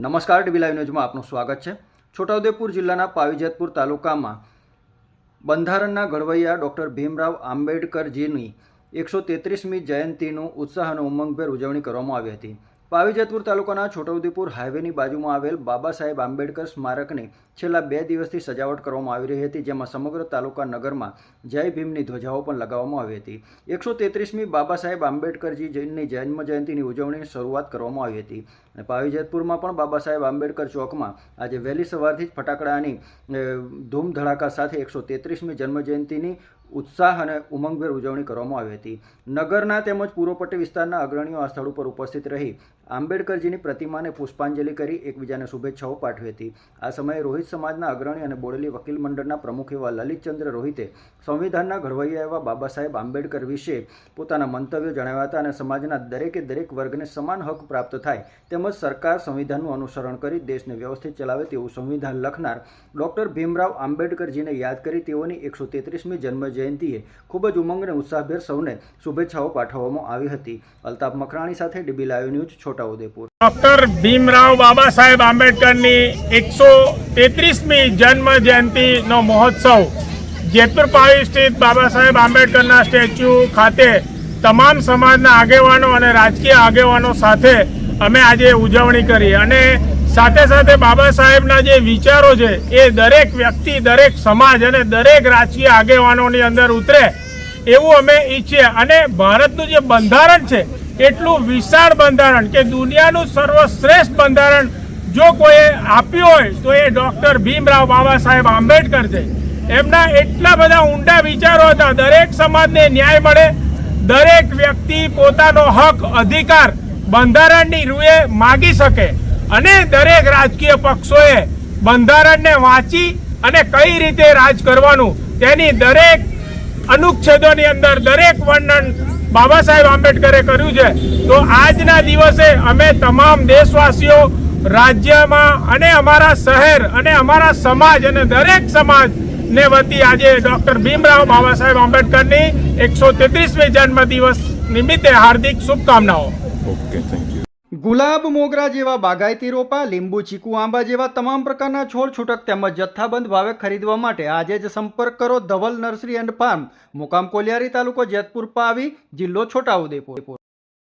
નમસ્કાર TV live ન્યૂઝમાં આપનું સ્વાગત છે. છોટાઉદેપુર જિલ્લાના પાવીજેતપુર તાલુકામાં બંધારણના ઘડવૈયા ડૉક્ટર ભીમરાવ આંબેડકરજીની એકસો તેત્રીસમી જયંતિનું ઉત્સાહ અને ઉમંગભેર ઉજવણી કરવામાં આવી હતી. પાવીજેતપુર તાલુકાના છોટાઉદેપુર હાઈવેની બાજુમાં આવેલ બાબા સાહેબ આંબેડકર સ્મારકની છેલ્લા બે દિવસથી સજાવટ કરવામાં આવી રહી હતી, જેમાં સમગ્ર તાલુકા નગરમાં જય ભીમની ધ્વજાઓ પણ લગાવવામાં આવી હતી. એકસો તેત્રીસમી બાબા સાહેબ આંબેડકરજીની જન્મ જયંતિની ઉજવણીની શરૂઆત કરવામાં આવી હતી. અને પાવીજતપુરમાં પણ બાબા સાહેબ આંબેડકર ચોકમાં આજે વહેલી સવારથી જ ફટાકડાની ધૂમધડાકા ધૂમ ધડાકા સાથે એકસો તેત્રીસમી જન્મજયંતિની ઉત્સાહ અને ઉમંગભેર ઉજવણી કરવામાં આવી હતી. નગરના તેમજ પૂર્વપટ્ટી વિસ્તારના અગ્રણીઓ આ સ્થળ ઉપર ઉપસ્થિત રહી આંબેડકરજીની પ્રતિમાને પુષ્પાંજલિ કરી એકબીજાને શુભેચ્છાઓ પાઠવી હતી. આ સમયે રોહિત સમાજના અગ્રણી અને બોડેલી વકીલ મંડળના પ્રમુખ એવા લલિતચંદ્ર રોહિતે સંવિધાનના ઘડવૈયા એવા બાબા સાહેબ આંબેડકર વિશે પોતાના મંતવ્યો જણાવ્યા હતા અને સમાજના દરેકે દરેક વર્ગને સમાન હક પ્રાપ્ત થાય તેમજ સરકાર સંવિધાનનું અનુસરણ કરી દેશને વ્યવસ્થિત ચલાવે તેવું સંવિધાન લખનાર ડૉક્ટર ભીમરાવ આંબેડકરજીને યાદ કરી તેઓની એકસો તેત્રીસમી જન્મ જયંતિએ ખૂબ જ ઉમંગ અને ઉત્સાહભેર સૌને શુભેચ્છાઓ પાઠવવામાં આવી હતી. અલ્તાફ મકરાણી સાથે DB live news, Chhotaudepur. Doctor Bhimrao Baba Saheb આંબેડકરની એકસો તેત્રીસમી જન્મ જયંતિનો મહોત્સવ. જેતપુર પાવી સ્થિત બાબા સાહેબ આંબેડકરના સ્ટેચ્યુ ખાતે તમામ સમાજના આગેવાનો અને રાજકીય આગેવાનો સાથે અમે આજે ઉજવણી કરી અને સાથે સાથે બાબા સાહેબના જે વિચારો છે, એ દરેક વ્યક્તિ, દરેક સમાજ અને દરેક રાજકીય આગેવાનોની અંદર ઉતરે, એવું અમે ઈચ્છીએ. અને ભારતનું જે બંધારણ છે, એટલું વિશાળ બંધારણ કે દુનિયાનું સર્વશ્રેષ્ઠ બંધારણ જો કોઈએ આપ્યું હોય, તો એ ડૉક્ટર ભીમરાવ બાબા સાહેબ આંબેડકર છે. એમના એટલા બધા ઊંડા વિચારો હતા, દરેક સમાજને ન્યાય મળે, દરેક વ્યક્તિ પોતાનો હક, અધિકાર બંધારણની રૂએ માગી શકે. અને દરેક રાજકીય પક્ષોએ બંધારણને વાંચી અને કઈ રીતે રાજ કરવાનું તેની દરેક અનુચ્છેદોની અંદર દરેક વર્ણન બાબા સાહેબ આંબેડકરે કર્યું છે. તો આજના દિવસે અમે તમામ દેશવાસીઓ રાજ્યમાં અને અમારા શહેર અને અમારા સમાજ અને દરેક સમાજ ને વતી આજે ડોક્ટર ભીમરાવ બાબા સાહેબ આંબેડકરની એકસો તેત્રીસમી જન્મ દિવસ નિમિત્તે હાર્દિક શુભકામનાઓ. ગુલાબ, મોગરા જેવા બાગાયતી રોપા, લીંબુ, ચીકુ, આંબા જેવા તમામ પ્રકારના છોડ છૂટક તેમજ જથ્થાબંધ ભાવે ખરીદવા માટે આજે જ સંપર્ક કરો ધવલ નર્સરી એન્ડ ફાર્મ, મુકામ કોલિયારી તાલુકો જેતપુર, પાવી, જિલ્લો છોટાઉદેપુર.